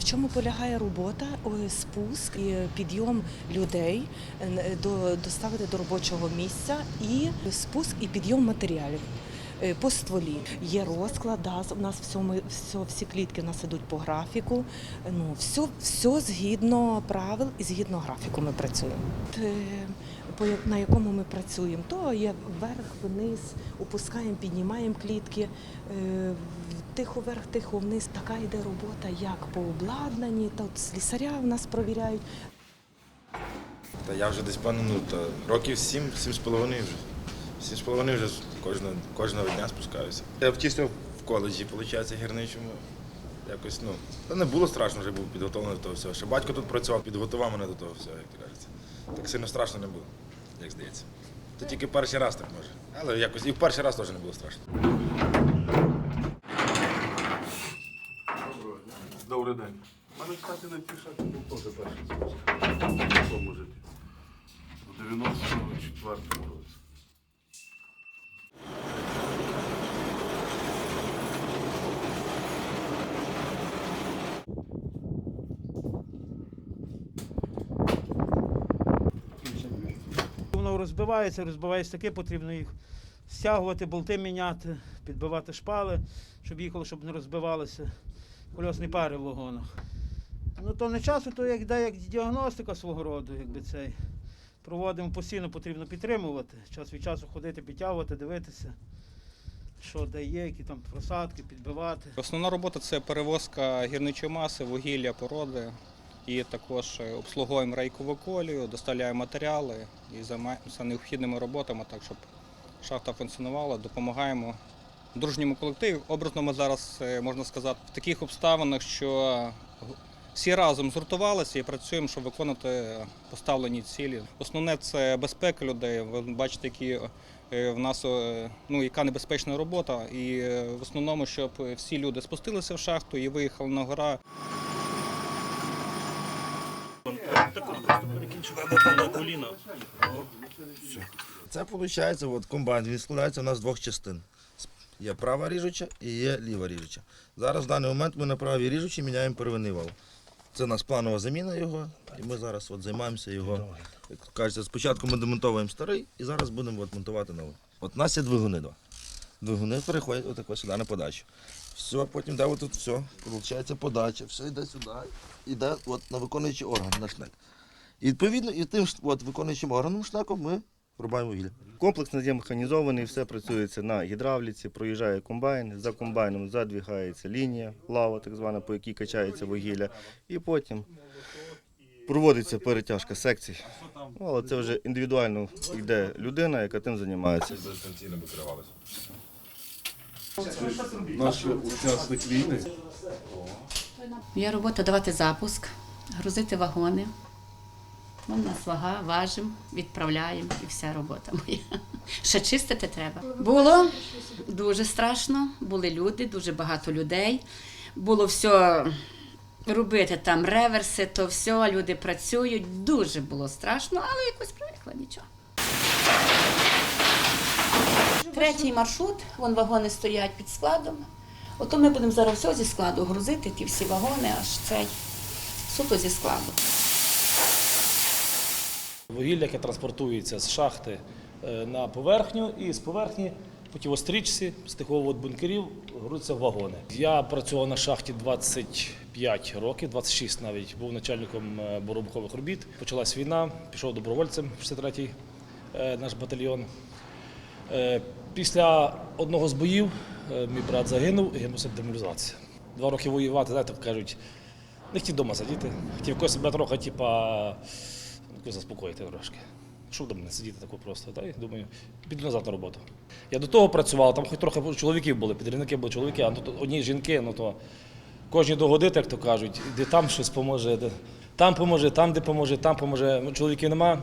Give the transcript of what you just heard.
В чому полягає робота? Спуск і підйом людей е, до доставити до робочого місця і спуск і підйом матеріалів. Е, По стволі є розклад, да, у нас все, ми, все, всі клітки у нас ідуть по графіку. Ну, все, все згідно правил і згідно графіку ми працюємо. Е, на якому ми працюємо, то є вверх, вниз, опускаємо, піднімаємо клітки, е, тихо вверх, тихо вниз. Така йде робота, як по обладнанні, та слісаря в нас провіряють. Та я вже десь певно, ну, років сім, сім з половиною вже. Сім з половиною вже кожного, кожного дня спускаюся. Я вчився в коледжі, виходить, гірничому. Якось, ну, та не було страшно, вже був підготовлений до того всього. Ще батько тут працював, підготував мене до того всього, як то кажеться. Так сильно страшно не було, як здається. Це тільки перший раз так може. Але якось і в перший раз теж не було страшно. Добрий день. У мене, кстати, на цій шахті був теж перший спуск. В. У 94-му році. Воно розбивається, розбивається таке, потрібно їх стягувати, болти міняти, підбивати шпали, щоб їхало, щоб не розбивалися кольосні пари в вагонах. Ну то не часу, то як, де, як діагностика свого роду, якби цей. Проводимо постійно, потрібно підтримувати. Час від часу ходити, підтягувати, дивитися, що де є, які там просадки, підбивати. Основна робота це перевозка гірничої маси, вугілля, породи. І також е, обслуговуємо рейкову колію, доставляємо матеріали і займаємося необхідними роботами, так щоб шахта функціонувала, допомагаємо дружньому колективі. Образно ми зараз, е, можна сказати, в таких обставинах, що всі разом згуртувалися і працюємо, щоб виконати поставлені цілі. Основне це безпека людей. Ви бачите, які е, в нас ну, яка небезпечна робота. І в основному, щоб всі люди спустилися в шахту і виїхали на гора. Це виходить, от комбайн, він складається у нас з двох частин. Є права ріжуча і є ліва ріжуча. Зараз в даний момент ми на правій ріжучій міняємо первинний вал. Це у нас планова заміна його, і ми зараз от займаємося його. Як кажеться, спочатку ми демонтовуємо старий і зараз будемо от монтувати новий. От у нас є двигуни два. Двигуни переходять отако сюди на подачу. Все, потім йде отут все, виходить подача, все йде сюди, йде от на виконуючий орган, на шнек. І відповідно, і тим ж- от, виконуючим органом шнеком ми рубаємо вугілля. Комплекс є механізований, все працюється на гідравліці, проїжджає комбайн, за комбайном задвігається лінія, лава, так звана, по якій качається вугілля, і потім проводиться перетяжка секцій. Ну, але це вже індивідуально йде людина, яка тим займається. Викривалися. Наш учасник війни. Моя робота давати запуск, грузити вагони. Ну, У нас вага, важимо, відправляємо і вся робота моя. Ще чистити треба. Було дуже страшно, були люди, дуже багато людей. Було все робити там реверси, то все, люди працюють. Дуже було страшно, але якось привикла нічого. Третій маршрут, вон вагони стоять під складом. Ото ми будемо зараз все зі складу грузити, ті всі вагони, аж цей суто зі складу. Вугілля, яке транспортується з шахти е, на поверхню, і з поверхні по тій стрічці з тих бункерів грузяться вагони. Я працював на шахті 25 років, 26 навіть, був начальником е, боробухових робіт. Почалась війна, пішов добровольцем в 63-й е, наш батальйон. Е, Після одного з боїв е, мій брат загинув і гинувся демобілізація. Два роки воювати, знаєте, кажуть, не хотів вдома сидіти, хотів якось себе трохи, типа, заспокоїти трошки. Що вдома не сидіти тако просто. Та, й думаю, піду назад на роботу. Я до того працював, там хоч трохи чоловіків були, підрівники були чоловіки, а тут одні жінки, ну то кожні догодити, як то кажуть, де там щось поможе, де там поможе, там де поможе, там поможе. Ну, чоловіків нема.